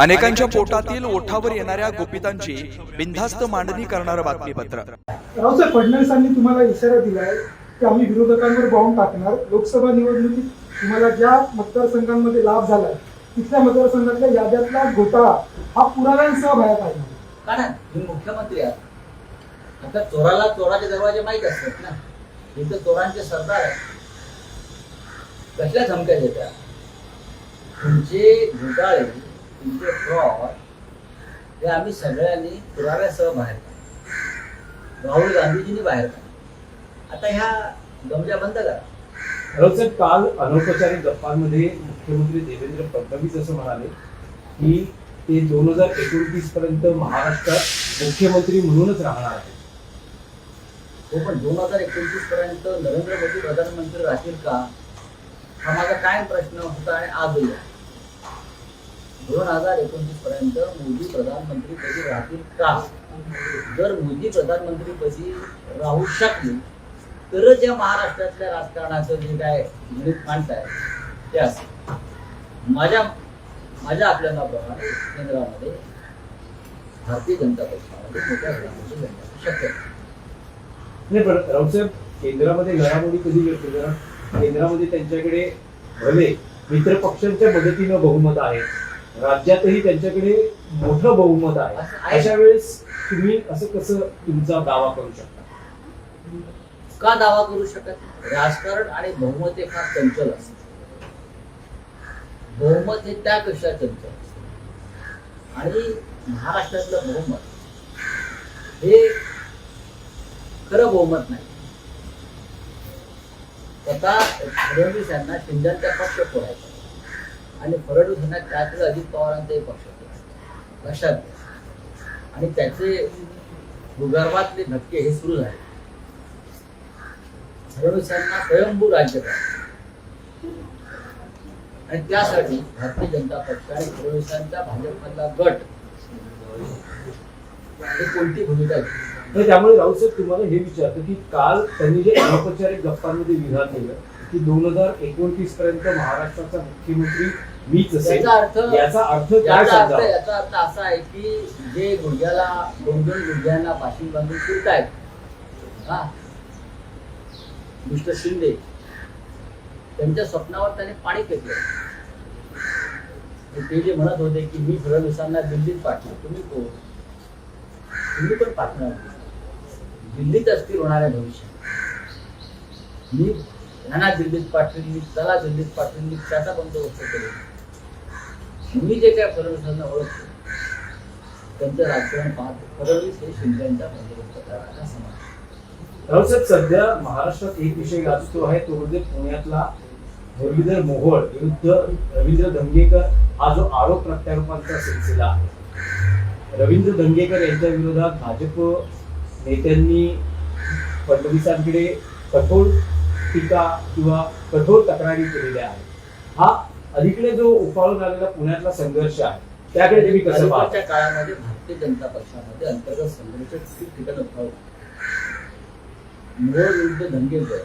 अनेकांच्या पोटातील ओठावर येणाऱ्या गुपितांची बिनधास्त मांडणी करणारं बातमीपत्र. रावसाहेब फडणवीसांनी तुम्हाला इशारा दिलाय की आम्ही विरोधकांवर बॉम्ब टाकणार. लोकसभा निवडणुकीत तुम्हाला ज्या मतदारसंघांमध्ये लाभ झालाय तिथल्या मतदारसंघातल्या याद्यातला घोटाळा हा पुराव्यांसह बाहेर काढणार कारण हे मुख्यमंत्री आहेत. आता चोराला चोराचे दरवाजे माहीत असतात ना. इथं चोरांचे सरदार आहे कसल्या धमक्या देतात? तुमचे घोटाळे हे आम्ही सगळ्यांनी पुराव्यासह बाहेर काढले. राहुल गांधीजींनी बाहेर काढले. आता ह्या गमजा बंद करा. रावसाहेब काल अनौपचारिक गप्पांमध्ये मुख्यमंत्री देवेंद्र फडणवीस असं म्हणाले की ते दोन हजार एकोणतीस पर्यंत महाराष्ट्रात मुख्यमंत्री म्हणूनच राहणार आहेत. हो पण दोन हजार एकोणतीस पर्यंत नरेंद्र मोदी प्रधानमंत्री राहतील का? हा माझा कायम प्रश्न होता आणि आजही आहे. दोन हजार एकोणतीस पर्यंत मोदी प्रधानमंत्री पदी राहतील का? जर मोदी प्रधानमंत्री पदी राहू शकले तरच या महाराष्ट्रातल्या राजकारणाचं जे काय गणित मांडताय ते असेल. माझ्या माझ्या आपल्याप्रमाणे केंद्रामध्ये भारतीय जनता पक्षामध्ये मोठ्या प्रमाणाची लढण्याची शक्यता नाही पण रावसाहेब केंद्रामध्ये घडामोडी कधी घडते जरा? केंद्रामध्ये त्यांच्याकडे भले मित्र पक्षांच्या मदतीनं बहुमत आहे राज्यातही त्यांच्याकडे मोठं बहुमत आहे. अशा वेळेस तुम्ही असं कसं तुमचा दावा करू शकता? का दावा करू शकत? राजकारण आणि बहुमत हे फार चंचल असतं. बहुमत हे त्यापेक्षा चंचल असतं. आणि महाराष्ट्रातलं बहुमत हे खरं बहुमत नाही. स्वतः फडणवीस यांना शिंदेचा पक्ष फोडायचा. आणि फडणवीस यांना त्यातलं अजित पवारांचाही पक्ष फोडायचा लक्षात घ्या. आणि त्याचे भूगर्भातले धक्के हे सुरू झाले. फडणवीसांना स्वयंभू राज्य आणि त्यासाठी भारतीय जनता पक्ष आणि फडणवीसांचा भाजपमधला गट. हे कोणती भूमिका घेईल तर त्यामुळे राऊसाहेब तुम्हाला हे विचारतो की काल त्यांनी जे अनौपचारिक गप्पांमध्ये विधान केलं की दोन हजार एकोणतीस पर्यंत महाराष्ट्राचा मुख्यमंत्री मीच असेल. याचा अर्थ याचा अर्थ काय याचा अर्थ समजावा? याचा अर्थ असा आहे की जे गुडघ्याला दोन दोन गुडघ्यांना पाशिंग बांधून फिरतायत हा मिस्टर शिंदे त्यांच्या स्वप्नावर त्याने पाणी फेकलं आणि ते जे म्हणत होते की मी फडणवीसांना दिल्लीत पाठवतो तुम्ही कोण? तुम्ही पण पाठवणार दिल्लीत अस्थिर होणाऱ्या भविष्यात. मी नाना दिल्लीत पाठवेल चला त्याला दिल्लीत पाठवेल मी त्याचा बंदोबस्त केला मी जे काय फडणवीसांना ओळखतो त्यांचं राजकारण पाहतो. फडणवीस हे शिंदेचा बंदोबस्त करायला समजतो राऊसाहेब सध्या महाराष्ट्रात एक विषय गाजतो आहे तो म्हणजे पुण्यातला मुरलीधर मोहोळ विरुद्ध रवींद्र धंगेकर हा जो आरोप प्रत्यारोपांचा सिलसिला आहे. रवींद्र धंगेकर यांच्या विरोधात भाजप नेत्यांनी फडणवीसांकडे कठोर टीका किंवा कठोर तक्रारी केलेल्या आहेत. हा अलीकडे जो उफाळून आलेला पुण्यातला संघर्ष आहे त्याकडे तुम्ही कसं पाहता? काळामध्ये भारतीय जनता पक्षामध्ये अंतर्गत संघर्ष ठिकठिकाणी होत. मोहोळ विरुद्ध धंगेकर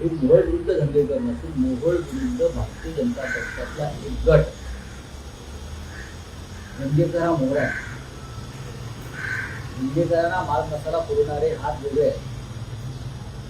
हे मोहोळ विरुद्ध धंगेकर नसून मोहोळ विरुद्ध भारतीय जनता पक्षातला एक गट. धंगेकर हा मोहरा आहे. धंगेकरांना माल मसाला पुरवणारे हात वेगळे आहेत.